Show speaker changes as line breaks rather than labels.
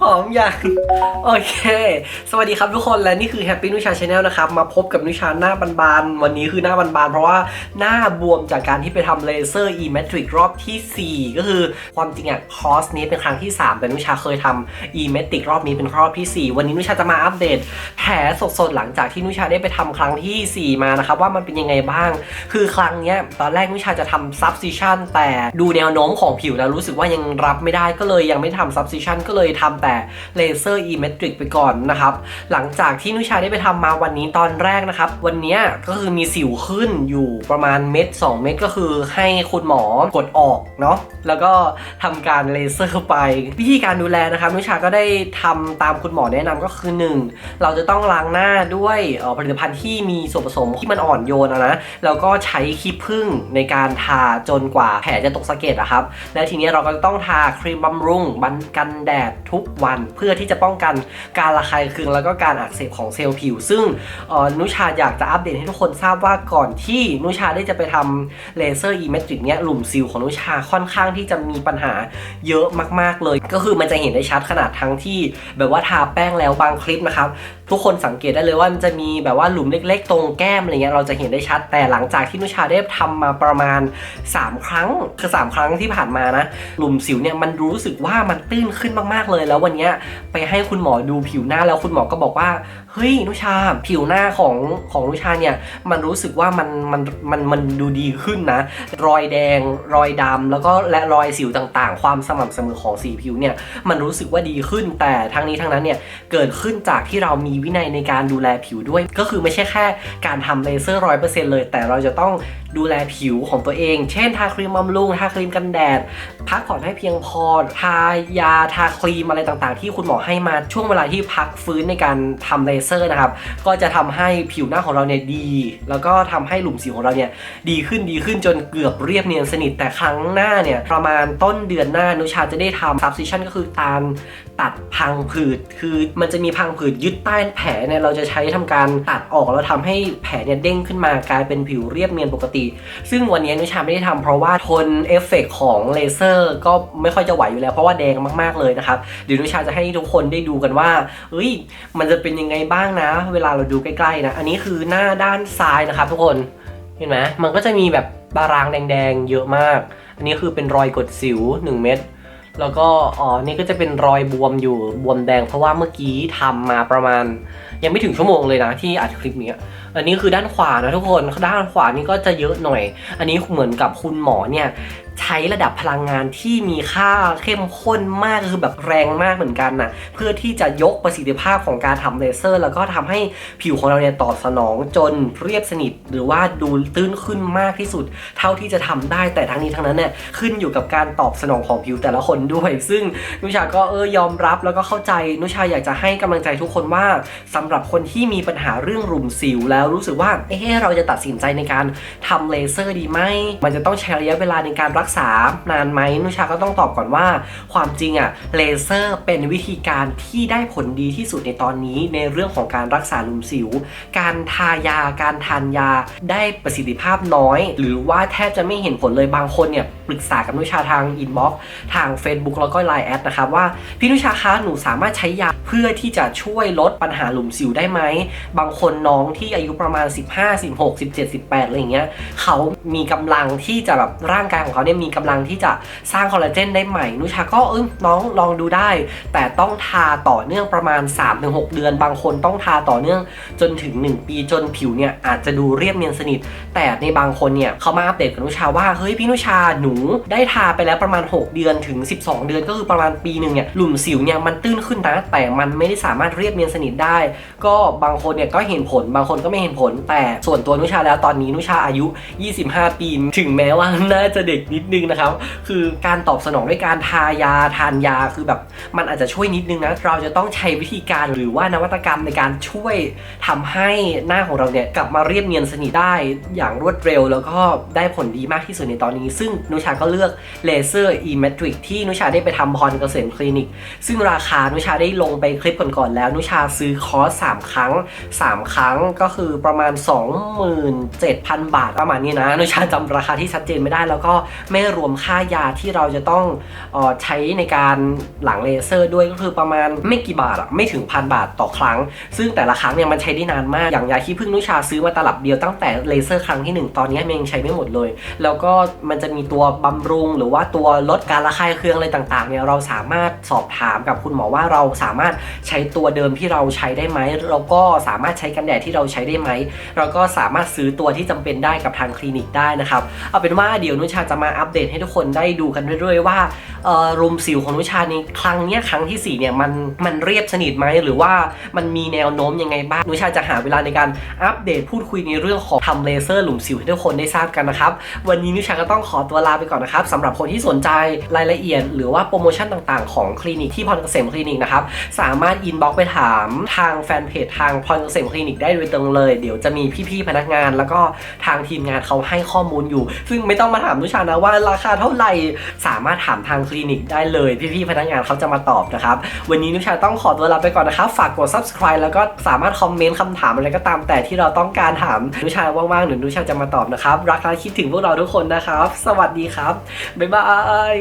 หอมอย่างโอเค สวัสดีครับทุกคนและนี่คือ Happy นุชา Channel นะครับมาพบกับนุชาหน้าบานๆวันนี้คือหน้าบานๆเพราะว่าหน้าบวมจากการที่ไปทำเลเซอร์ e-metric รอบทีสี่4 ก็คือความจริงอะคอร์สนี้เป็นครั้งที่ 3 แต่นุชาเคยทำ e-metric รอบนี้เป็นรอบทีสี่4 วันนี้นุชาจะมาอัปเดตแผลสดๆหลังจากที่นุชาได้ไปทำครั้งทีสี่ 4 มานะครับว่ามันเป็นยังไงบ้าง คือครั้งเนี้ยตอนแรกนุชาจะทำ subcision แต่ดูแนวโน้มของผิวแล้วรู้สึกว่ายังรับไม่ได้ก็เลยยังไม่ทำ subcision ก็เลยทำแต่เลเซอร์ e-metric ไปก่อนนะครับ หลังจากที่นุชาได้ไปทำมาวันนี้ตอนแรกนะครับ วันนี้ก็คือมีสิวขึ้นอยู่ประมาณเม็ด2 เม็ดก็คือให้คุณหมอกดออกเนาะแล้วก็ทำการเลเซอร์ไป วิธีการดูแลนะครับนุชาก็ได้ทำตามคุณหมอแนะนำก็คือ 1 เราจะต้องล้างหน้าด้วยผลิตภัณฑ์ที่มีส่วนผสมที่มันอ่อนโยนนะแล้วก็ใช้ขี้ผึ้งในการทาจนกว่าแผลจะตกสะเก็ดอะครับ และทีนี้เราก็จะต้องทาครีมบำรุงบันกันแดดทุกวัน เพื่อที่จะป้องกันการระคายเคืองแล้วก็การอักเสบของเซลล์ผิว ซึ่งนุชาอยากจะอัปเดตให้ทุกคนทราบว่าก่อนที่นุชาได้จะไปทำเลเซอร์อีเมทริกเนี้ยหลุมซิลของนุชาค่อนข้างที่จะมีปัญหาเยอะมาก ๆเลย ก็คือมันจะเห็นได้ชัดขนาดทั้งที่ แบบว่าทาแป้งแล้วบางคลิปนะครับ ทุกคนสังเกตได้เลยว่ามันจะมีแบบว่าหลุมเล็ก ๆ ตรงแก้มอะไรเงี้ยเราจะเห็นได้ชัด แต่หลังจากที่นุชาได้ทำมาประมาณ 3 ครั้งคือ 3 ครั้งที่ผ่านมานะ หลุมสิวเนี่ยมันรู้สึกว่ามันตื้นขึ้นมากๆเลย แล้ววันเนี้ยไปให้คุณหมอดูผิวหน้าแล้วคุณหมอก็บอกว่าเฮ้ยนุชาผิวหน้าของของนุชาเนี่ยมันรู้สึกว่ามันมันมันมันดูดีขึ้นนะ รอยแดงรอยดำแล้วก็และรอยสิวต่างๆ ความสม่ำเสมอของสีผิวเนี่ยมันรู้สึกว่าดีขึ้นแต่ทั้งนี้ทั้งนั้นเนี่ยเกิดขึ้นจากที่เรามีวินัยในการดูแลผิวด้วย ก็คือไม่ใช่แค่การทำเลเซอร์ร้อยเปอร์เซ็นต์เลย แต่เราจะต้อง ดูแลผิวของตัวเอง เช่นทาครีมบำรุง ทาครีมกันแดด พักผ่อนให้เพียงพอ ทายา ทาครีมอะไรต่างๆ ที่คุณหมอให้มาช่วงเวลาที่พักฟื้นในการทำเลเซอร์นะครับ ก็จะทำให้ผิวหน้าของเราเนี่ยดี แล้วก็ทำให้หลุมสิวของเราเนี่ยดีขึ้นดีขึ้นจนเกือบเรียบเนียนสนิท แต่ครั้งหน้าเนี่ยประมาณต้นเดือนหน้านุชาจะได้ทำ subcision ก็คือการตัดพังผืด คือมันจะมีพังผืดยึดใต้แผลเนี่ยเราจะใช้ทำการตัดออกแล้วทำให้แผลเนี่ยเด้งขึ้นมากลายเป็นผิวเรียบเนียนปกติซึ่งวันนี้นุชาไม่ได้ทำเพราะว่าทนเอฟเฟกต์ของเลเซอร์ก็ไม่ค่อยจะไหวอยู่แล้ว เพราะว่าแดงมากๆเลยนะครับเดี๋ยวนุชาจะให้ทุกคนได้ดูกันว่าเอ้ยมันจะเป็นยังไงบ้างนะ เวลาเราดูใกล้ๆนะ อันนี้คือหน้าด้านซ้ายนะครับ ทุกคนเห็นไหมมันก็จะมีแบบบารางแดงๆ เยอะมาก อันนี้คือเป็นรอยกดสิว 1 เม็ด แล้วก็อ๋อนี่ก็จะเป็นรอยบวมอยู่บวมแดง เพราะว่าเมื่อกี้ทำมาประมาณ ยังไม่ถึงชั่วโมงเลยนะที่อัดคลิปนี้อันนี้คือด้านขวานะทุกคนด้านขวานี่ก็จะเยอะหน่อย อันนี้เหมือนกับคุณหมอเนี่ย ใช้ระดับพลังงานที่มีค่าเข้มข้นมากคือแบบแรงมากเหมือนกันนะเพื่อที่จะยกประสิทธิภาพของการทำเลเซอร์ แล้วก็ทำให้ผิวของเราเนี่ยตอบสนองจนเรียบสนิท หรือว่าดูตื้นขึ้นมากที่สุด เท่าที่จะทำได้แต่ทั้งนี้ทั้งนั้นเนี่ยขึ้นอยู่กับการตอบสนองของผิวแต่ละคนด้วย ซึ่งนุชาก็เออยอมรับแล้วก็เข้าใจนุชาอยากจะให้กำลังใจทุกคนว่าสำหรับคนที่มีปัญหาเรื่องรุมสิวแล้วรู้สึกว่าเอ๊ะเราจะตัดสินใจในการทำเลเซอร์ดีไหมมันจะต้องใช้ระยะเวลาในการรักษานานไหมนุชาก็ต้องตอบก่อนว่า ความจริงอะเลเซอร์เป็นวิธีการที่ได้ผลดีที่สุดในตอนนี้ในเรื่องของการรักษาลุมสิว การทายาการทานยาได้ประสิทธิภาพน้อย หรือว่าแทบจะไม่เห็นผลเลยบางคนเนี่ย ปรึกษากับนุชาทางอินบ็อกทาง Facebook แล้วก็ Line แอดนะครับว่าพี่นุชาคะหนูสามารถใช้ยาเพื่อที่จะช่วยลดปัญหาหลุมสิวได้ไหม บางคนน้องที่อายุประมาณ 15 16 17 18อะไรอย่างเงี้ยเขามีกำลังที่จะแบบร่างกายของเขาเนี่ยมีกำลังที่จะสร้างคอลลาเจนได้ใหม่ นุชาก็เออน้องลองดูได้ แต่ต้องทาต่อเนื่องประมาณ 3-6 เดือน บางคนต้องทาต่อเนื่องจนถึง 1 ปีจนผิวเนี่ยอาจจะดูเรียบเนียนสนิท แต่ในบางคนเนี่ยเขามาอัปเดตกับนุชาว่าเฮ้ยพี่นุชาหนูได้ทาไปแล้วประมาณ 6 เดือนถึง 12 เดือนก็คือประมาณปีหนึ่งเนี่ยหลุมสิวเนี่ยมันตื้นขึ้นนะแต่มันไม่ได้สามารถเรียบเนียนสนิทได้ ก็บางคนเนี่ยก็เห็นผลบางคนก็ไม่เห็นผล แต่ส่วนตัวนุชาแล้วตอนนี้นุชาอายุ 25 ปี ถึงแม้ว่าน่าจะเด็กนิดนึงนะครับ คือการตอบสนองด้วยการทายาทานยาคือแบบมันอาจจะช่วยนิดนึงนะเราจะต้องใช้วิธีการหรือว่านวัตกรรมในการช่วยทำให้หน้าของเราเนี่ยกลับมาเรียบเนียนสนิทได้อย่างรวดเร็ว แล้วก็ได้ผลดีมากที่สุดในตอนนี้ ซึ่งนุชชาก็เลือกเลเซอร์ e m e t r i c ที่นุชาได้ไปทำพรเกษมคลินิก ซึ่งราคานุชาได้ลงไปคลิปก่อนๆแล้ว นุชาซื้อคอร์ส3ครั้ง 3 ครั้งก็คือประมาณ 27,000 บาทประมาณนี้นะ นุชาจำราคาที่ชัดเจนไม่ได้ แล้วก็ไม่รวมค่ายาที่เราจะต้องออใช้ในการหลังเลเซอร์ด้วยก็คือประมาณไม่กี่บาทอะไม่ถึงพันบาทต่อครั้ง ซึ่งแต่ละครั้งเนี่ยมันใช้ได้นานมาก อย่างยาขี้ผึ้งนุชาซื้อมาตลับเดียวตั้งแต่เลเซอร์ครั้งที่หนึ่งตอนนี้มันยังใช้ไม่หมดเลย แล้วก็มันจะมีตัวบำรุง หรือว่าตัวลดการระคายเคืองอะไรต่างๆเนี่ยเราสามารถสอบถามกับคุณหมอว่าเราสามารถใช้ตัวเดิมที่เราใช้ได้ไหมเราก็สามารถใช้กันแดดที่เราใช้ได้ไหมเราก็สามารถซื้อตัวที่จำเป็นได้กับทางคลินิกได้นะครับเอาเป็นว่าเดี๋ยวนุชาจะมาอัปเดตให้ทุกคนได้ดูกันเรื่อยๆว่าเอ่อรุมสิวของนุชาในครั้งเนี้ยครั้งที่สี่เนี่ยมันมันเรียบสนิทไหมหรือว่ามันมีแนวโน้มยังไงบ้างนุชาจะหาเวลาในการอัปเดตพูดคุยในเรื่องของทำเลเซอร์หลุมสิวให้ทุกคนได้ทราบกันนะครับวันนี้นุชาก็ต้องขอตัวลาไปก่อนนะครับสำหรับคนที่สนใจรายละเอียด หรือว่าโปรโมชั่นต่างๆ ของคลินิกที่พรเกษมคลินิกนะครับสามารถอินบ็อกไปถามทางแฟนเพจทางพรเกษมคลินิกได้โดยตรงเลย เดี๋ยวจะมีพี่ๆพนักงาน แล้วก็ทางทีมงานเขาให้ข้อมูลอยู่ ซึ่งไม่ต้องมาถามนุชานะว่าราคาเท่าไหร่สามารถถามทางคลินิกได้เลย พี่ๆพนักงานเขาจะมาตอบนะครับวันนี้นุชาต้องขอตัวลาไปก่อนนะครับฝากกด subscribe แล้วก็สามารถคอมเมนต์คำถามอะไรก็ตามแต่ที่เราต้องการถามนุชาว่างๆหรือนุชาจะมาตอบนะครับรักและคิดถึงพวกเราทุกคนนะครับ สวัสดีคครับ บ๊ายบาย